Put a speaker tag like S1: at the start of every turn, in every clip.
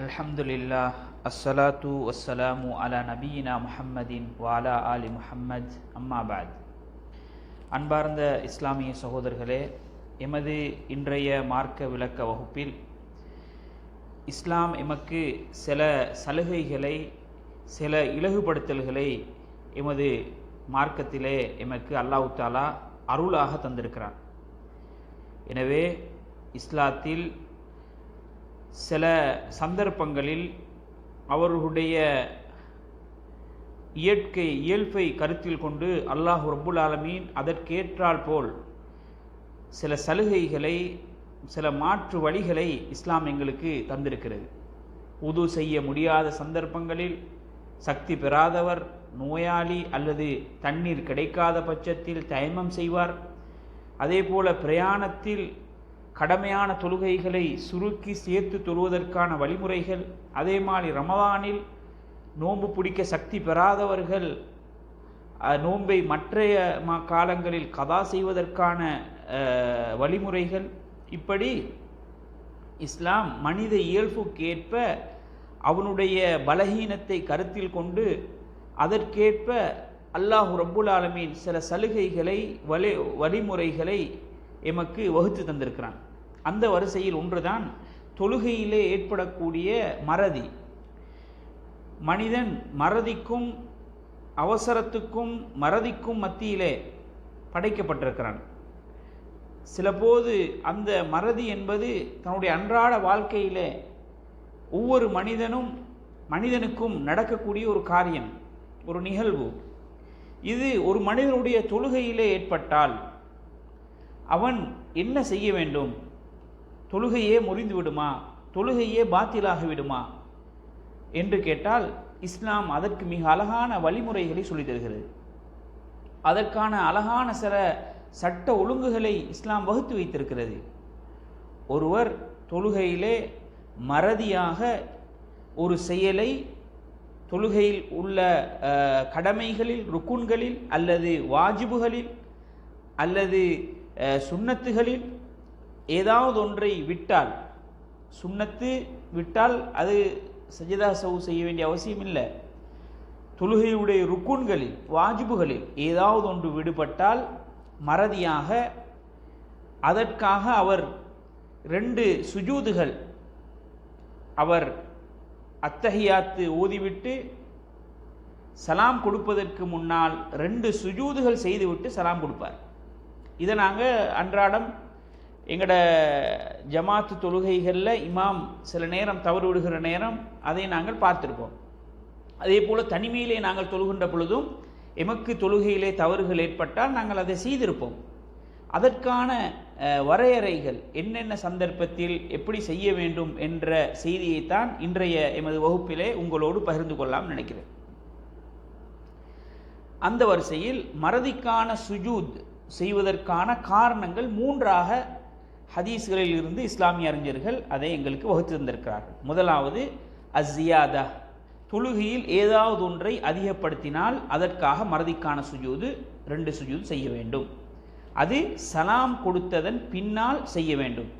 S1: அல்ஹம்துலில்லாஹ் அஸ்ஸலாத்து வஸ்ஸலாமு அலா நபீனா முஹம்மதின் வாலா ஆலி முஹம்மத் அம்மாபாத் அன்பார்ந்த இஸ்லாமிய சகோதரர்களே எமது இன்றைய மார்க்க விளக்க வகுப்பில் இஸ்லாம் எமக்கு சில சலுகைகளை சில இலகுபடுத்தல்களை எமது மார்க்கத்திலே எமக்கு அல்லாஹு தாலா அருளாக தந்திருக்கிறான். எனவே இஸ்லாத்தில் சில சந்தர்ப்பங்களில் அவர்களுடைய இயற்கை இயல்பை கருத்தில் கொண்டு அல்லாஹ் ரபுல் ஆலமீன் அதற்கேற்றால் போல் சில சலுகைகளை சில மாற்று வழிகளை இஸ்லாம் எங்களுக்கு தந்திருக்கிறது. உது செய்ய முடியாத சந்தர்ப்பங்களில் சக்தி பெறாதவர் நோயாளி அல்லது தண்ணீர் கிடைக்காத பட்சத்தில் தயமம் செய்வார். அதே போல பிரயாணத்தில் கடமையான தொழுகைகளை சுருக்கி சேர்த்து தொழுவதற்கான வழிமுறைகள் அதே மாதிரி ரமதானில் நோன்பு பிடிக்க சக்தி பெறாதவர்கள் நோன்பை மற்றைய காலங்களில் கதா செய்வதற்கான வழிமுறைகள். இப்படி இஸ்லாம் மனித இயல்புக்கேற்ப அவனுடைய பலகீனத்தை கருத்தில் கொண்டு அதற்கேற்ப அல்லாஹு ரப்புல் ஆலமீன் சில சலுகைகளை வழி வழிமுறைகளை எமக்கு வகுத்து தந்திருக்கிறான். அந்த வரிசையில் ஒன்றுதான் தொழுகையிலே ஏற்படக்கூடிய மறதி. மனிதன் மறதிக்கும் அவசரத்துக்கும் மறதிக்கும் மத்தியிலே படைக்கப்பட்டிருக்கிறான். சிலபோது அந்த மறதி என்பது தன்னுடைய அன்றாட வாழ்க்கையிலே ஒவ்வொரு மனிதனும் மனிதனுக்கும் நடக்கக்கூடிய ஒரு காரியம் ஒரு நிகழ்வு. இது ஒரு மனிதனுடைய தொழுகையிலே ஏற்பட்டால் அவன் என்ன செய்ய வேண்டும்? தொழுகையே முறிந்து விடுமா? தொழுகையே பாத்திலாகி விடுமா? என்று கேட்டால் இஸ்லாம் அதற்கு மிக அழகான வழிமுறைகளை சொல்லி தருகிறது. அதற்கான அழகான சில சட்ட ஒழுங்குகளை இஸ்லாம் வகுத்து வைத்திருக்கிறது. ஒருவர் தொழுகையிலே மறதியாக ஒரு செயலை தொழுகையில் உள்ள கடமைகளில் ருக்குன்களில் அல்லது வாஜிபுகளில் அல்லது சுண்ணத்துகளில் ஏதாவது ஒன்றை விட்டால் சுண்ணத்து விட்டால் அது சஜிதா சவு செய்ய வேண்டிய அவசியம் இல்லை தொழுகையுடைய ருக்குன்களில் வாஜிபுகளில் ஏதாவது ஒன்று விடுபட்டால் மறதியாக அதற்காக அவர் ரெண்டு சுஜூதுகள் அவர் அத்தகையாத்து ஓதிவிட்டு சலாம் கொடுப்பதற்கு முன்னால் ரெண்டு சுஜூதுகள் செய்துவிட்டு சலாம் கொடுப்பார். இதை நாங்கள் அன்றாடம் எங்களோட ஜமாத்து தொழுகைகளில் இமாம் சில நேரம் தவறு விடுகிற நேரம் அதை நாங்கள் பார்த்துருப்போம். அதே போல் தனிமையிலே நாங்கள் தொழுகின்ற பொழுதும் எமக்கு தொழுகையிலே தவறுகள் ஏற்பட்டால் நாங்கள் அதை செய்திருப்போம். அதற்கான வரையறைகள் என்னென்ன சந்தர்ப்பத்தில் எப்படி செய்ய வேண்டும் என்ற செய்தியைத்தான் இன்றைய எமது வகுப்பிலே உங்களோடு பகிர்ந்து கொள்ளலாம் நினைக்கிறேன். அந்த வரிசையில் மறதிக்கான சுஜூத் செய்வதற்கான காரணங்கள் மூன்றாக ஹதீஸ்களில் இருந்து இஸ்லாமிய அறிஞர்கள் அதை எங்களுக்கு வகுத்து தந்திருக்கிறார்கள். முதலாவது அஸ்ஸியாதா தொழுகையில் ஏதாவது ஒன்றை அதிகப்படுத்தினால் அதற்காக மறதிக்கான சுஜூது ரெண்டு சுஜூது செய்ய வேண்டும். அது சலாம் கொடுத்ததன் பின்னால் செய்ய வேண்டும்.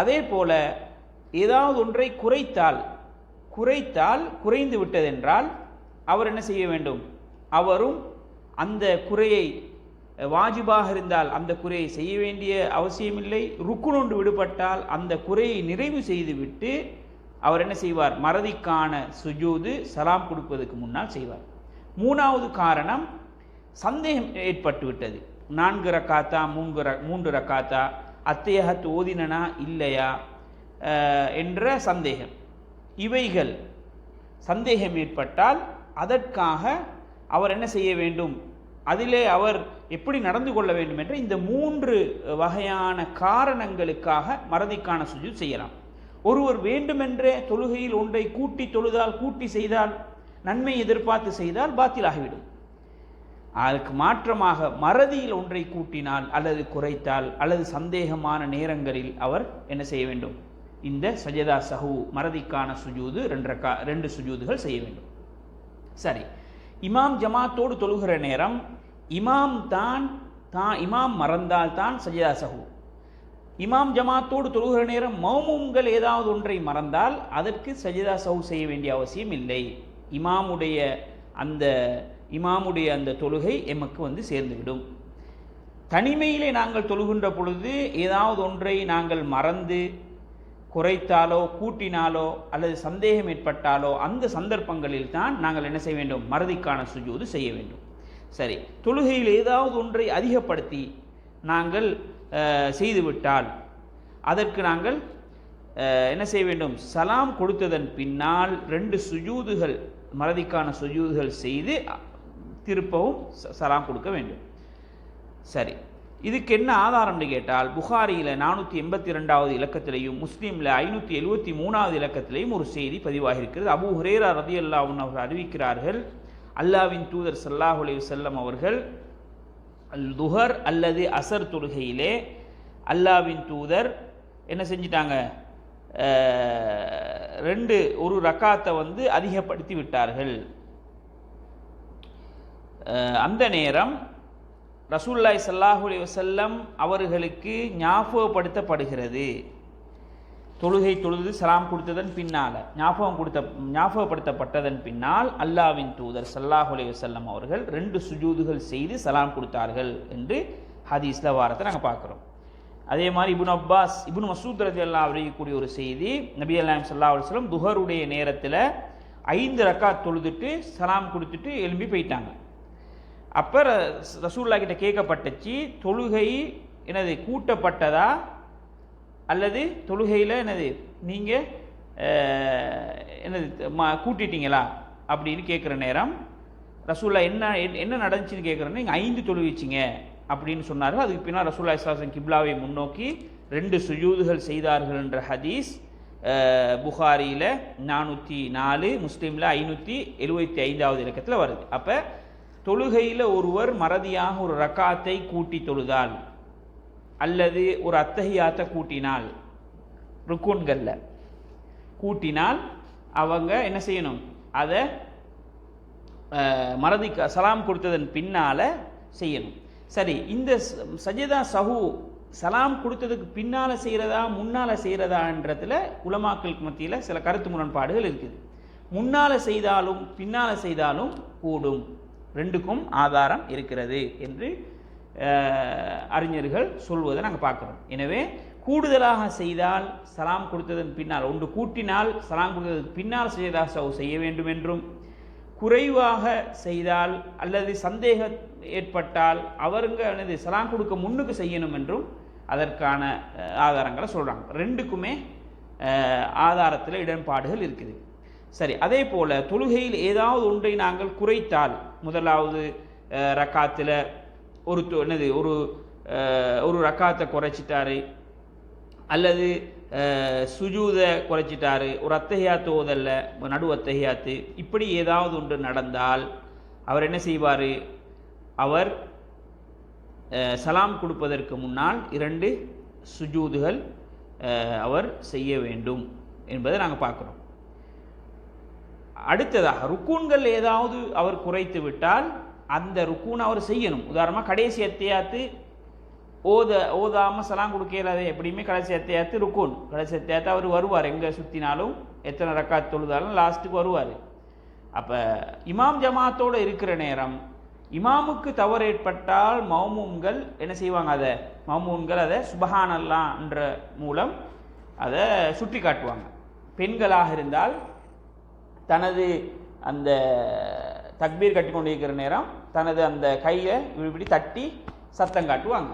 S1: அதே போல ஏதாவது ஒன்றை குறைத்தால் குறைத்தால் குறைந்து விட்டதென்றால் அவர் என்ன செய்ய வேண்டும்? அவரும் அந்த குறையை வாஜிபாக இருந்தால் அந்த குறையை செய்ய வேண்டிய அவசியமில்லை. ருக்குனொன்று விடுபட்டால் அந்த குறையை நிறைவு செய்துவிட்டு அவர் என்ன செய்வார்? மறதிக்கான சுஜூது சலாம் கொடுப்பதற்கு முன்னால் செய்வார். மூணாவது காரணம் சந்தேகம் ஏற்பட்டு விட்டது. நான்கு ரக்காத்தா மூன்று ர மூன்று ரக்காத்தா அத்தையகத்து ஓதினனா இல்லையா என்ற சந்தேகம். இவைகள் சந்தேகம் ஏற்பட்டால் அதற்காக அவர் என்ன செய்ய வேண்டும்? அதிலே அவர் எப்படி நடந்து கொள்ள வேண்டும் என்று இந்த மூன்று வகையான காரணங்களுக்காக மறதிக்கான சுஜூத் செய்யலாம். ஒருவர் வேண்டுமென்றே தொழுகையில் ஒன்றை கூட்டி தொழுதால் கூட்டி செய்தால் நன்மை எதிர்பார்த்து செய்தால் பாத்திலாகிவிடும். அதற்கு மாற்றமாக மறதியில் ஒன்றை கூட்டினால் அல்லது குறைத்தால் அல்லது சந்தேகமான நேரங்களில் அவர் என்ன செய்ய வேண்டும்? இந்த சஜதா சஹு மறதிக்கான சுஜூது ரெண்டு கா ரெண்டு சுஜூதுகள் செய்ய வேண்டும். சரி. இமாம் ஜமாத்தோடு தொழுகிற நேரம் இமாம் தான் தான் இமாம் மறந்தால் தான் சஜதா சஹு. இமாம் ஜமாத்தோடு தொழுகிற நேரம் மௌமும்கள் ஏதாவது ஒன்றை மறந்தால் அதற்கு சஜிதா சவு செய்ய வேண்டிய அவசியம் இல்லை. இமாமுடைய அந்த இமாமுடைய அந்த தொழுகை எமக்கு வந்து சேர்ந்துவிடும். தனிமையிலே நாங்கள் தொழுகின்ற பொழுது ஏதாவது ஒன்றை நாங்கள் மறந்து குறைத்தாலோ கூட்டினாலோ அல்லது சந்தேகம் ஏற்பட்டாலோ அந்த சந்தர்ப்பங்களில் தான் நாங்கள் என்ன செய்ய வேண்டும்? மறதிக்கான சுஜூது செய்ய வேண்டும். சரி தொழுகையில் ஏதாவது ஒன்றை அதிகப்படுத்தி நாங்கள் செய்துவிட்டால் அதற்கு நாங்கள் என்ன செய்ய வேண்டும்? சலாம் கொடுத்ததன் பின்னால் ரெண்டு சுஜூதுகள் மறதிக்கான சுஜூதுகள் செய்து திருப்பவும் ச- சலாம் கொடுக்க வேண்டும். சரி இதுக்கு என்ன ஆதாரம்னு கேட்டால் புகாரியில் நானூற்றி எண்பத்தி ரெண்டாவது இலக்கத்திலையும் முஸ்லீமில் ஐநூற்றி எழுபத்தி மூணாவது இலக்கத்திலையும் ஒரு செய்தி பதிவாகியிருக்கிறது. அபு ஹுரேரா ரதி அல்லாவுன் அவர்கள் அறிவிக்கிறார்கள் அல்லாவின் தூதர் சல்லாஹுலே செல்லம் அவர்கள் அல் துஹர் அல்லது அசர் தொழுகையிலே அல்லாவின் தூதர் என்ன செஞ்சிட்டாங்க? ரெண்டு ஒரு ரக்காத்தை வந்து அதிகப்படுத்தி விட்டார்கள். அந்த நேரம் ரசூல்லாய் ஸல்லல்லாஹு அலி வசல்லம் அவர்களுக்கு ஞாபகப்படுத்தப்படுகிறது. தொழுகை தொழுது சலாம் கொடுத்ததன் பின்னால் ஞாபகம் கொடுத்த ஞாபகப்படுத்தப்பட்டதன் பின்னால் அல்லாவின் தூதர் சல்லாஹ் அலி வசல்லம் அவர்கள் ரெண்டு சுஜூதுகள் செய்து சலாம் கொடுத்தார்கள் என்று ஹதீஸ்ல வாரத்தை நாங்கள் பார்க்குறோம். அதே மாதிரி இபுன் அப்பாஸ் இபுன் மசூத் ரதி அல்லா அறியக்கூடிய ஒரு செய்தி நபி அல்லாம் சல்லா அலைஹி துஹருடைய நேரத்தில் ஐந்து ரக்காத் தொழுதுட்டு சலாம் கொடுத்துட்டு எழும்பி போயிட்டாங்க. அப்போ ரசூல்லா கிட்ட கேட்கப்பட்டுச்சு தொழுகை என்னது கூட்டப்பட்டதா? அல்லது தொழுகையில் எனது நீங்கள் என்னது மா கூட்டிட்டீங்களா? அப்படின்னு கேட்குற நேரம் ரசூல்லா என்ன என்ன- என்ன நடந்துச்சுன்னு கேட்குறேன்னு நீங்கள் ஐந்து தொழுவிச்சிங்க அப்படின்னு சொன்னார்கள் அதுக்கு பின்னால் ரசூல்லா இஸ்லாசன் கிப்லாவை முன்னோக்கி ரெண்டு சுஜூதுகள் செய்தார்கள் என்ற ஹதீஸ் புகாரியில் நானூற்றி நாலு முஸ்லீமில் ஐநூற்றி எழுபத்தி ஐந்தாவது இலக்கத்தில் வருது. அப்போ தொழுகையில் ஒருவர் மறதியாக ஒரு ரக்காத்தை கூட்டி தொழுதால் அல்லது ஒரு அத்தஹியாத்தை கூட்டினால் ருக்குன்களில். கூட்டினால் அவங்க என்ன செய்யணும்? அதை மறதிக்கு சலாம் கொடுத்ததன் பின்னால் செய்யணும். சரி இந்த சஜிதா சஹு சலாம் கொடுத்ததுக்கு பின்னால் செய்கிறதா முன்னால் செய்கிறதான்றதுல உலமாக்களுக்கு மத்தியில் சில கருத்து முரண்பாடுகள் இருக்குது. முன்னால் செய்தாலும் பின்னால் செய்தாலும் கூடும். ரெண்டுக்கும் ஆதாரம் இருக்கிறது என்று அறிஞர்கள் சொல்வதை நாங்கள் பார்க்குறோம். எனவே கூடுதலாக செய்தால் சலாம் கொடுத்ததன் பின்னால் ஒன்று கூட்டினால் சலாம் கொடுத்ததற்கு பின்னால் செய்தா சவு செய்ய வேண்டும் என்றும் குறைவாக செய்தால் அல்லது சந்தேகம் ஏற்பட்டால் அவருங்க அல்லது சலாம் கொடுக்க முன்னுக்கு செய்யணும் என்றும் அதற்கான ஆதாரங்களை சொல்கிறாங்க ரெண்டுக்குமே ஆதாரத்தில் இடன்பாடுகள் இருக்குது. சரி அதே போல் தொழுகையில் ஏதாவது ஒன்றை நாங்கள் குறைத்தால் முதலாவது ரக்காத்தில் ஒரு என்னது ஒரு ஒரு ரக்காத்தை குறைச்சிட்டாரு அல்லது சுஜூதை குறைச்சிட்டாரு ஒரு அத்தகையாத்து ஓதல்ல நடு அத்தகையாத்து இப்படி ஏதாவது ஒன்று நடந்தால் அவர் என்ன செய்வார்? அவர் சலாம் கொடுப்பதற்கு முன்னால் இரண்டு சுஜூதுகள் அவர் செய்ய வேண்டும் என்பதை நாங்கள் பார்க்குறோம். அடுத்ததாக ருக்கூன்கள் ஏதாவது அவர் குறைத்து விட்டால் அந்த ருக்கூன் அவர் செய்யணும். உதாரணமாக கடைசி அத்தியாத்து ஓத ஓதாமல் சலாம் கொடுக்கலாது எப்படியுமே கடைசி அத்தியாத்து ருக்கூன். கடைசி அத்தியாத்து அவர் வருவார் எங்கே சுற்றினாலும் எத்தனை ரக்காத் தொழுதாலும் லாஸ்ட்டுக்கு வருவார். அப்போ இமாம் ஜமாத்தோடு இருக்கிற நேரம் இமாமுக்கு தவறு ஏற்பட்டால் மௌமூன்கள் என்ன செய்வாங்க? அதை மௌமூன்கள் அதை சுபஹானல்லான்ற மூலம் அதை சுட்டி காட்டுவாங்க பெண்களாக இருந்தால் தனது அந்த தக்பீர் கட்டி கொண்டிருக்கிற நேரம் தனது அந்த கையை இப்படி தட்டி சத்தம் காட்டுவாங்க.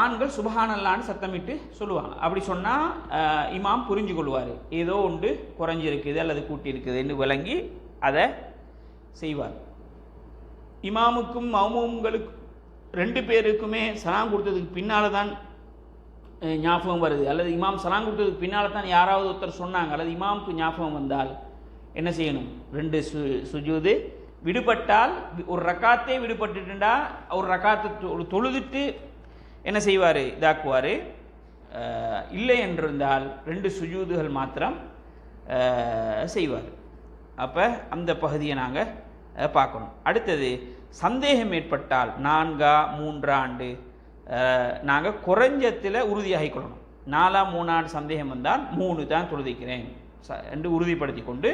S1: ஆண்கள் சுபஹானல்லான்னு சத்தமிட்டு சொல்லுவாங்க. அப்படி சொன்னால் இமாம் புரிஞ்சு கொள்வார். ஏதோ ஒன்று குறைஞ்சிருக்குது அல்லது கூட்டியிருக்குதுன்னு விளங்கி அதை செய்வார். இமாமுக்கும் மவுமுங்களுக்கு ரெண்டு பேருக்குமே சலாம் கொடுத்ததுக்கு பின்னால் தான் ஞாபகம் வருது. அல்லது இமாம் சலாம் கொடுத்ததுக்கு பின்னால் தான் யாராவது ஒருத்தர் சொன்னாங்க. அல்லது இமாமுக்கு ஞாபகம் வந்தால் என்ன செய்யணும்? ரெண்டு சு சுஜூது. விடுபட்டால் ஒரு ரக்காத்தே விடுபட்டுட்டுண்டா ஒரு ரக்காத்தை தொழுதுட்டு என்ன செய்வார்? இதாக்குவார். இல்லை என்றிருந்தால் ரெண்டு சுஜூதுகள் மாத்திரம் செய்வார். அப்போ அந்த பகுதியை நாங்கள் பார்க்கணும். அடுத்தது சந்தேகம் ஏற்பட்டால் நான்கா மூன்றாண்டு நாங்கள் குறைஞ்சத்தில் உறுதியாகிக் கொள்ளணும் நாலாம் மூணாண்டு சந்தேகம் வந்தால் மூணு தான் தொழுதிக்கிறேன். ச என்று உறுதிப்படுத்தி கொண்டு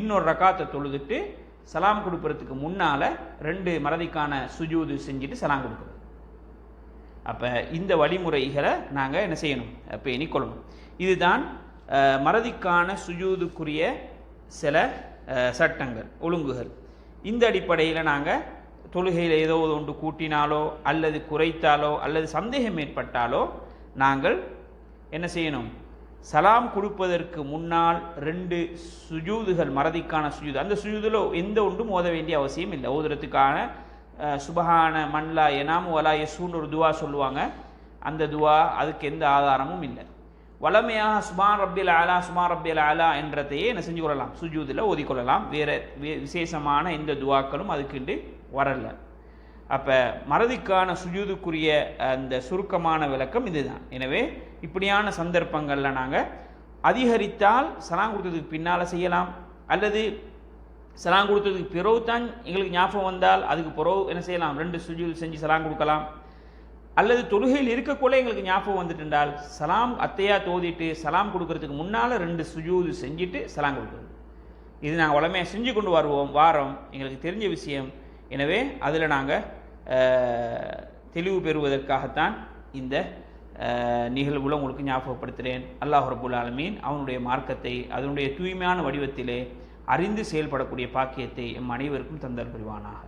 S1: இன்னொரு ரக்காத்தை தொழுதுட்டு சலாம் கொடுப்பறதுக்கு முன்னால் ரெண்டு மறதிக்கான சுஜூது செஞ்சுட்டு சலாம் கொடுக்குறது அப்போ இந்த வழிமுறைகளை நாங்கள் என்ன செய்யணும்? பேணி கொள்ளணும். இதுதான் மறதிக்கான சுஜூதுக்குரிய சில சட்டங்கள் ஒழுங்குகள். இந்த அடிப்படையில் நாங்கள் தொழுகையில் ஏதோ ஒன்று கூட்டினாலோ அல்லது குறைத்தாலோ அல்லது சந்தேகம் ஏற்பட்டாலோ நாங்கள் என்ன செய்யணும்? சலாம் கொடுப்பதற்கு முன்னால் ரெண்டு சுஜூதுகள் மறதிக்கான சுஜூது. அந்த சுஜூதில் எந்த ஒன்றும் ஓத வேண்டிய அவசியம் இல்லை. ஓதுறதுக்கான அஹ், சுபஹான மன்லா எனாமு வலா யசூன்னு ஒரு துவா சொல்லுவாங்க. அந்த துவா அதுக்கு எந்த ஆதாரமும் இல்லை. வளமையாக சுமார் ரப்பில் ஆலா சுமார் ரப்பில் ஆலா என்றதையே என்ன செஞ்சு கொள்ளலாம்? சுஜூதில் ஓதிக்கொள்ளலாம் வேறு விசேஷமான எந்த துவாக்களும் அதுக்குண்டு வரல. அப்போ மறதிக்கான சுஜூதுக்குரிய அந்த சுருக்கமான விளக்கம் இதுதான். எனவே இப்படியான சந்தர்ப்பங்களில் நாங்கள் அதிகரித்தால் சலாம் கொடுத்ததுக்கு பின்னால் செய்யலாம். அல்லது சலாம் கொடுத்ததுக்கு பிறகு தான் எங்களுக்கு ஞாபகம் வந்தால் அதுக்கு பிறகு என்ன செய்யலாம்? ரெண்டு சுஜூது செஞ்சு சலாம் கொடுக்கலாம். அல்லது தொழுகையில் இருக்கக்குள்ள எங்களுக்கு ஞாபகம் வந்துட்டுண்டால் சலாம் அத்தையா தோதிட்டு சலாம் கொடுக்கறதுக்கு முன்னால் ரெண்டு சுஜூது செஞ்சுட்டு சலாம் கொடுக்குறது இது நாங்கள் உடமையாக செஞ்சு கொண்டு வருவோம் வாரம். எங்களுக்கு தெரிஞ்ச விஷயம். எனவே அதில் நாங்கள் தெளிவு பெறுவதற்காகத்தான் இந்த நிகழ்வுல உங்களுக்கு ஞாபகப்படுத்துகிறேன் அல்லாஹ் ரபுல் ஆலமீன் அவனுடைய மார்க்கத்தை அதனுடைய தூய்மையான வடிவத்திலே அறிந்து செயல்படக்கூடிய பாக்கியத்தை எம் அனைவருக்கும் தந்தல் புரிவானாக